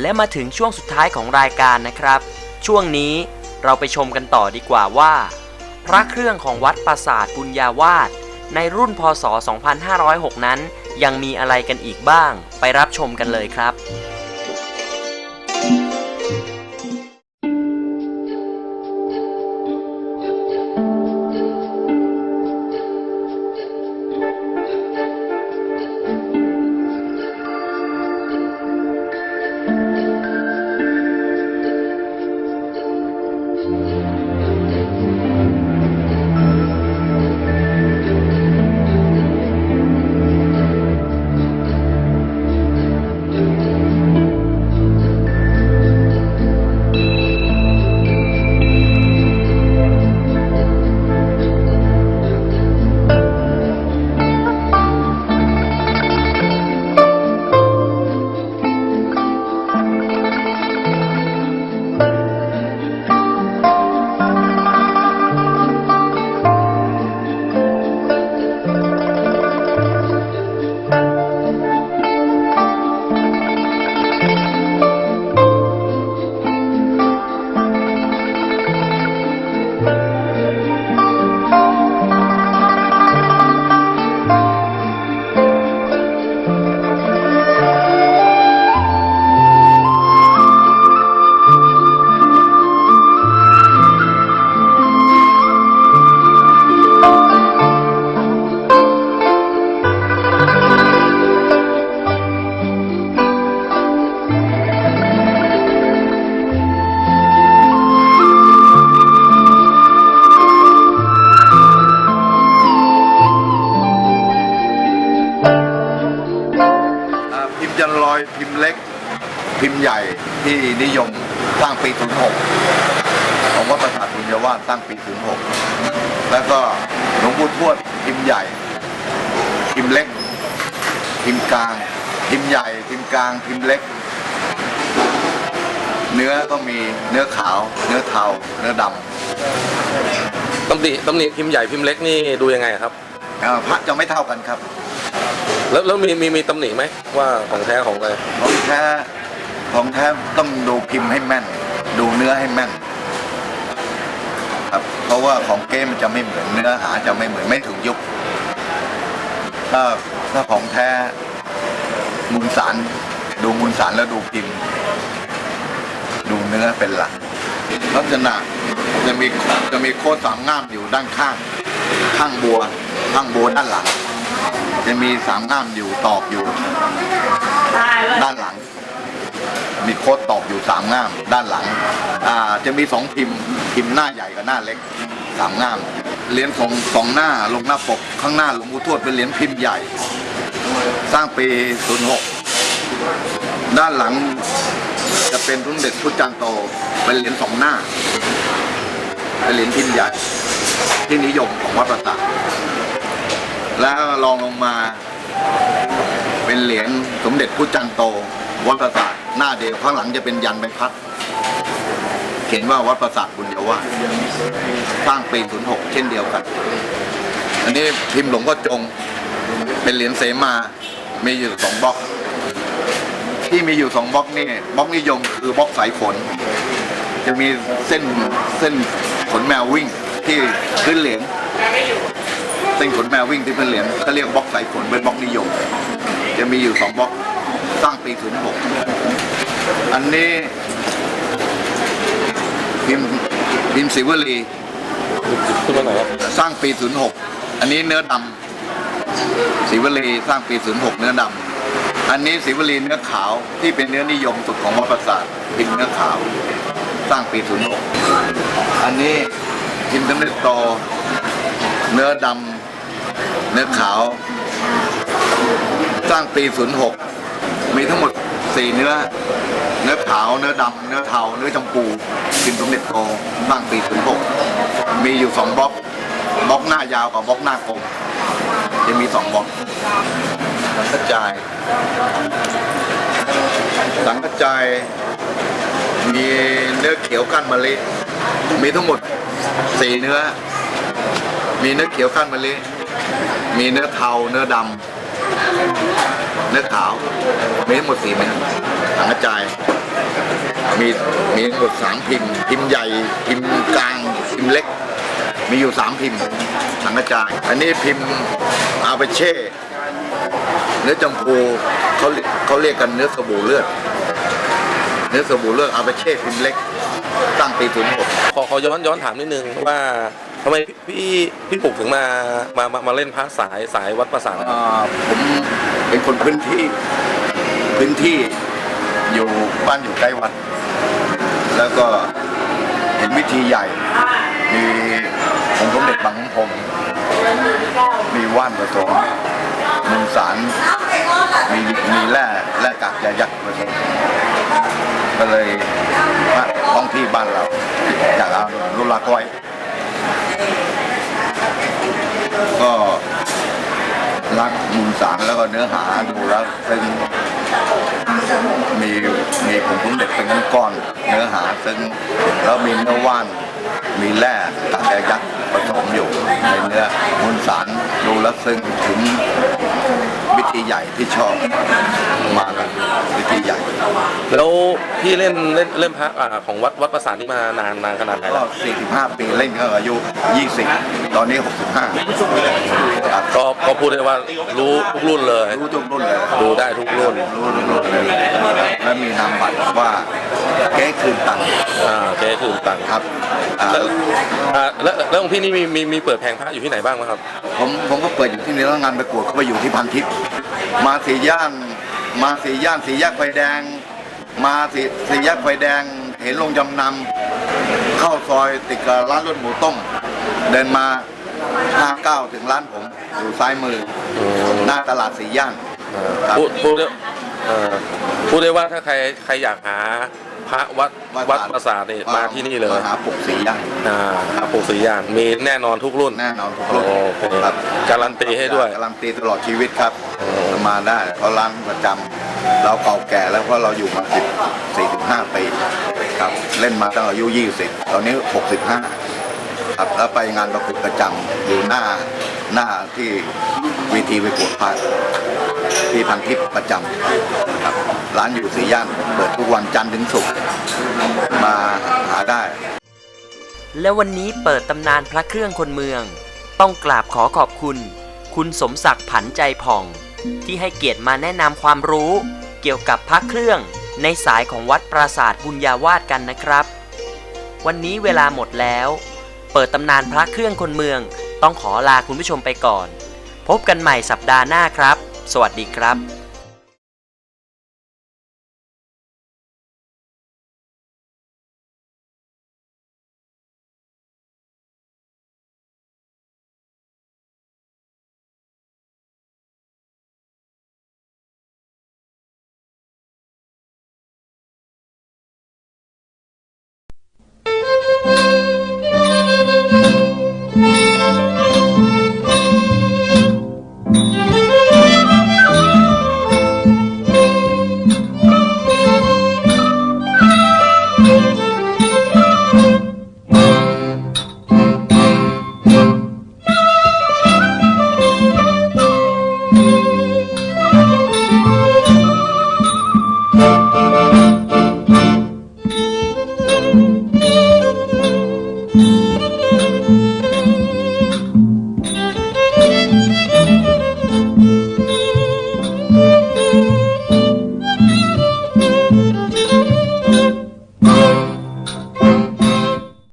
และมาถึงช่วงสุดท้ายของรายการนะครับ ช่วงนี้เราไปชมกันต่อดีกว่าว่า พระเครื่องของวัดปราสาทบุญญาวาสในรุ่นพศ 2506 นั้น ยังมีอะไรกันอีกบ้าง ไปรับชมกันเลยครับ พิมพ์เล็ก พิมพ์ใหญ่ที่นิยมสร้างปี 06ของวัดประสาทบุญญาวาสสร้างปี 06 แล้วก็หลวงปู่ทวดพิมพ์ใหญ่ พิมพ์เล็ก พิมพ์กลาง พิมพ์ใหญ่ พิมพ์กลาง พิมพ์เล็ก เนื้อก็มีเนื้อขาว เนื้อเทา เนื้อดตำหนิตำหนิพิมพ์ใหญ่พิมพ์เล็กนี่ดูยังไงครับำอ่าพระจะไม่เท่ากันครับ แล้วแล้วมีมีมีตำหนิไหมว่าของแท้ของอะไรของแท้ของแท้ต้องดูพิมพ์ให้แม่น ดูเนื้อให้แม่นครับเพราะว่าของเก้มันจะไม่เหมือนเนื้อหาจะไม่เหมือนไม่ถึงยุคถ้าถ้าของแท้มูลสารดูมูลสารแล้วดูพิมพ์ ดูเนื้อเป็นหลักลักษณะจะมีจะมีโค้ดสามง่ามอยู่ด้านข้าง ข้างบัว ข้างบัวด้านหลัง จะมีสามง่ามอยู่ตอกอยู่ ด้านหลัง มีโค้ดตอกอยู่สามง่าม ด้านหลังอ่าจะมีสองพิมพ์พิมพ์หน้าใหญ่กับหน้าเล็กสามง่ามเหรียญของสองหน้าลงหน้าปก ข้างหน้าหลวงปู่ทวดเป็นเหรียญพิมพ์ใหญ่ สร้างปี 06 ด้านหลังจะเป็นรุ่นเด็จพุทธจันโตเป็นเหรียญสองหน้าเป็นเหรียญพิมพ์ใหญ่ที่นิยมของวัดประสาท แล้วรองลงมา เป็นเหรียญสมเด็จพุทธจันโต วัดประสาทหน้าเดียวข้างหลังจะเป็นยันใบพัด เขียนว่าวัดประสาทบุญเยาวาสร้างปี 06 เช่นเดียวกัน อันนี้พิมพ์หลวงพ่อจง เป็นเหรียญเสมา มีอยู่สองบล็อก ที่มีอยู่สองบล็อกนี่บล็อกนิยมคือบล็อกสายขนจะมีเส้นเส้นขนแมววิ่งที่พื้นเหรียญ เส้นขนแมววิ่งที่เป็นเหรียญเขาเรียกบล็อกสายขนเป็นบล็อกนิยม จะมีอยู่สองบล็อกสร้างปี06อันนี้พิมพ์พิมพ์ศิวลีขึ้นมาหน่อยครับสร้างปี 06 อันนี้เนื้อดำศิวลีสร้างปี 06 เนื้อดำอันนี้ศิวลีเนื้อขาวที่เป็นเนื้อนิยมสุดของวัดประสาทพิมพ์เนื้อขาว สร้างปี 06 อันนี้พิมพ์สำเร็จโตเนื้อดำ เนื้อขาว สร้างปี 06 มีทั้งหมด 4 เนื้อ เนื้อขาว เนื้อดำ เนื้อเทา เนื้อจำปูพิมพ์สมเด็จโตสร้างปี 06 มีอยู่ 2บล็อก บล็อกหน้ายาวกับบล็อกหน้ากลมจะมี 2บล็อกสังกระจาย สังกระจาย มีเนื้อเขียวก้นมะลิ มีทั้งหมด 4 เนื้อ มีเนื้อเขียวก้นมะลิ มีเนื้อเทาเนื้อดำเนื้อขาว มีทั้งหมดสี่เม็ดสังกระจาย มีมีทั้งหมดสามพิมพ์ พิมพ์ใหญ่พิมพ์กลางพิมพ์เล็ก มีอยู่สามพิมพ์สังกระจาย อันนี้พิมพ์อาเปเช่เนื้อจำพูเขาเขาเรียกกันเนื้อสบู่เลือด เนื้อสบู่เลือดอาเปเช่พิมพ์เล็กตั้งปีศูนย์หกขอขอย้อนย้อนถามนิดนึงว่า ทำไมพี่พี่ปุกถึงมามามามาเล่นพระสายสายวัดประสาทอ่าผมเป็นคนพื้นที่พื้นที่อยู่บ้านอยู่ใกล้วัด แล้วก็เห็นวิธีใหญ่ มีองค์สมเด็จบางพมมีว่านผสมมูลสารมีมีแร่แร่กากยายักษ์ผสมก็เลยท้องที่บ้านเราอยากเอารุนรักษ์ไว้ ก็ รักมูลสารแล้วก็เนื้อหาดูแล้วซึ่งมีมีผงสมเด็จเป็นก้อนๆเนื้อหาซึ่งแล้วมีเนื้อว่านมีแร่ตะแกยักษ์ผสมอยู่ในเนื้อมูลสารดูแล้วซึ่งถึงวิธีใหญ่ที่ชอบมากันวิธีใหญ่แล้วพี่เล่นเล่นเล่นพระอ่าของวัดวัดประสาทนี่มานานนานขนาดไหนก็แล้ว45 ปีเล่นก็อายุ 20 ตอนนี้ 65ครับ ก็ก็พูดได้ว่ารู้ทุกรุ่นเลย รู้ทุกรุ่นเลยดูได้ทุกรุ่น รู้ทุกรุ่นเลยและมีนามบัตรว่าเก๊คืนตังค์อ่าเจ๊คือตังค์ครับอ่าแล้วอ่าแล้วแล้วของพี่นี่มีมีมีเปิดแผงพระอยู่ที่ไหนบ้างไหมครับ ผมผมก็เปิดอยู่ที่นี่แล้วงานประกวดก็ไปอยู่ที่พันทิพย์มาสีย่านมาสีย่านสีแยกไฟแดง มาสีสีแยกไฟแดง เห็นลงจำนำเข้าซอยติดกับร้านรถหมูต้ม เดินมา 59 ถึงร้านผม อยู่ซ้ายมือ หน้าตลาดสีย่านครับ พูดพูดได้เอ่อพูดได้ว่าถ้าใครใครอยากหาพระวัดวัดประสาทนี่มาที่นี่เลยมาหาปลุกสีย่าน อ่าครับปลูกสีอย่างมีแน่นอนทุกรุ่น แน่นอนทุกรุ่นโอเคครับการันตีให้ด้วยการันตีตลอดชีวิตครับโอ้ มาได้เพราะร้านประจำเราเก่าแก่แล้วเพราะเราอยู่มาสิบสี่สิบห้าปีครับ เล่นมาตั้งอายุยี่สิบตอนนี้หกสิบห้า ครับแล้วไปงานประกวดประจำอยู่หน้าหน้าที่เวีทีไปกวดพัดที่พันทิพย์ประจำครับร้านอยู่สี่ย่านเปิดทุกวันจันทร์ถึงศุกร์มาหาได้ และวันนี้เปิดตำนานพระเครื่องคนเมือง ต้องกราบขอขอบคุณ คุณสมศักดิ์ผันใจผ่อง ที่ให้เกียรติมาแนะนำความรู้ เกี่ยวกับพระเครื่องในสายของวัดปราสาทบุญญาวาสกันนะครับ วันนี้เวลาหมดแล้ว เปิดตำนานพระเครื่องคนเมือง ต้องขอลาคุณผู้ชมไปก่อน พบกันใหม่สัปดาห์หน้าครับ สวัสดีครับ